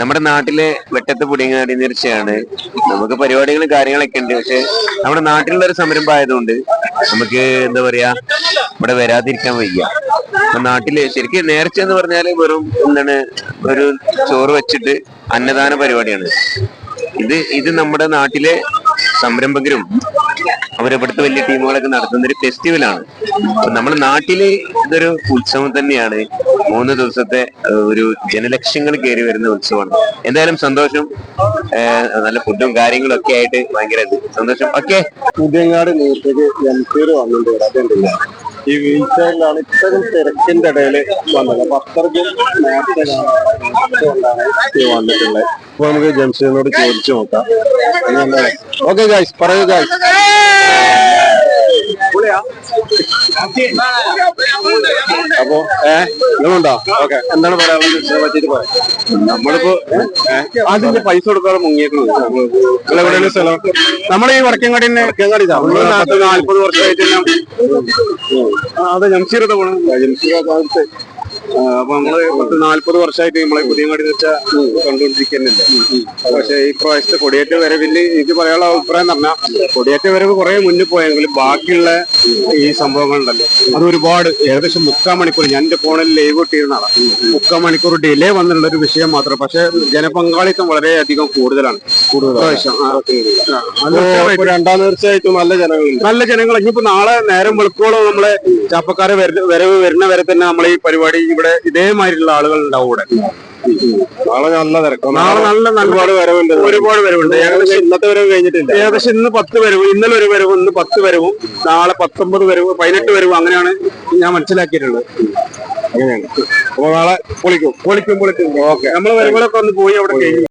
നമ്മുടെ നാട്ടിലെ വെട്ടത്ത് പുടിയങ്ങാടി തീർച്ചയാണ് നമുക്ക് പരിപാടികളും കാര്യങ്ങളൊക്കെ ഉണ്ട്. പക്ഷെ നമ്മുടെ നാട്ടിലുള്ള ഒരു സംരംഭം ആയതുകൊണ്ട് നമുക്ക് എന്താ പറയാ ഇവിടെ വരാതിരിക്കാൻ വയ്യ. നാട്ടിൽ ശരിക്കും നേർച്ച എന്ന് പറഞ്ഞാൽ വെറും എന്താണ് ഒരു ചോറ് വെച്ചിട്ട് അന്നദാന പരിപാടിയാണ്. ഇത് ഇത് നമ്മുടെ നാട്ടിലെ സംരംഭകരും അവരിവിടുത്തെ വലിയ ടീമുകളൊക്കെ നടത്തുന്ന ഒരു ഫെസ്റ്റിവൽ ആണ് നമ്മുടെ നാട്ടിൽ ഇതൊരു ഉത്സവം തന്നെയാണ്. മൂന്ന് ദിവസത്തെ ഒരു ജനലക്ഷങ്ങൾ കയറി വരുന്ന ഉത്സവമാണ്. എന്തായാലും സന്തോഷം നല്ല ഫുഡും കാര്യങ്ങളും ഒക്കെ ആയിട്ട് ഭയങ്കര സന്തോഷം. ഓക്കെ. പുതിയങ്ങാട് വന്നിട്ടുണ്ട് ഈ വീഴ്ചയിലാണ് ഇത്രയും തിരക്കിന്റെ ഇടയിൽ വന്നത്. അപ്പൊ അത്രയ്ക്കും വന്നിട്ടുള്ളത്. അപ്പൊ നമുക്ക് ജംഷനോട് ചോദിച്ചു നോക്കാം. ഓക്കെ ഗായ്സ് പറയൂ ഗായ്സ് അപ്പൊ ഏഹ് നിങ്ങളുണ്ടോ? ഓക്കെ എന്താണ് പറയാനുള്ളത് നമ്മളിപ്പോ അതിന്റെ പൈസ കൊടുക്കാതെ മുങ്ങിയേക്കുന്നത് സ്ഥലം നമ്മളെ ഈ വടക്കങ്ങാടി വടക്കേങ്ങാടി നാല്പത് വർഷമായിട്ട് അതെ ജംഷീറത്തെ പോണ്. ആ, അപ്പൊ നമ്മൾ പത്ത് നാല്പത് വർഷമായിട്ട് നമ്മളെ പുതിയങ്ങാടി വെച്ച കണ്ടുകൊണ്ടിരിക്കുന്നില്ല? പക്ഷെ ഈ പ്രാവശ്യത്തെ കൊടിയേറ്റ വരവിൽ എനിക്ക് പറയാനുള്ള അഭിപ്രായം എന്ന് പറഞ്ഞാൽ കൊടിയേറ്റ വരവ് കുറെ മുന്നിൽ പോയെങ്കിലും ബാക്കിയുള്ള ഈ സംഭവങ്ങളുണ്ടല്ലോ. അത് ഒരുപാട് ഏകദേശം മുക്കാൽ മണിക്കൂർ ഞാൻ എന്റെ ഫോണിൽ ലൈവ് ഇട്ടിരുന്ന ആളാണ് മുക്കാൽ മണിക്കൂർ ഡിലേ വന്നിട്ടുള്ള ഒരു വിഷയം മാത്രം. പക്ഷെ ജനപങ്കാളിത്തം വളരെയധികം കൂടുതലാണ്. രണ്ടാം തീർച്ചയായിട്ടും നല്ല ജനങ്ങളുണ്ട്. നല്ല ജനങ്ങൾ. ഇനിയിപ്പോ നാളെ നേരം വെളുക്കോളം നമ്മളെ ചാപ്പക്കാരെ വര- വരവ് വരുന്ന വരെ തന്നെ നമ്മളെ ഈ പരിപാടി ഇവിടെ ഇതേമാതിരിയുള്ള ആളുകൾ ഉണ്ടാവും ഇവിടെ. നാളെ നല്ല നാളെ നല്ല നല്ല ഒരുപാട് വരവുണ്ട്. ഒരുപാട് വരവുണ്ട്. ഏകദേശം ഇന്നത്തെ വരവ് കഴിഞ്ഞിട്ടില്ല. ഏകദേശം ഇന്ന് പത്ത് വരവ് ഇന്നലെ ഒരു വരവ് ഇന്ന് പത്ത് വരവും നാളെ പത്തൊമ്പത് വരവ് പതിനെട്ട് വരവ് അങ്ങനെയാണ് ഞാൻ മനസ്സിലാക്കിയിട്ടുള്ളത്. അങ്ങനെയാണ്. അപ്പൊ നാളെ പൊളിക്കും. പൊളിക്കും പൊളിക്കും. ഓക്കെ. നമ്മളെ വരവുകളൊക്കെ ഒന്ന് പോയി അവിടെ കഴിഞ്ഞു.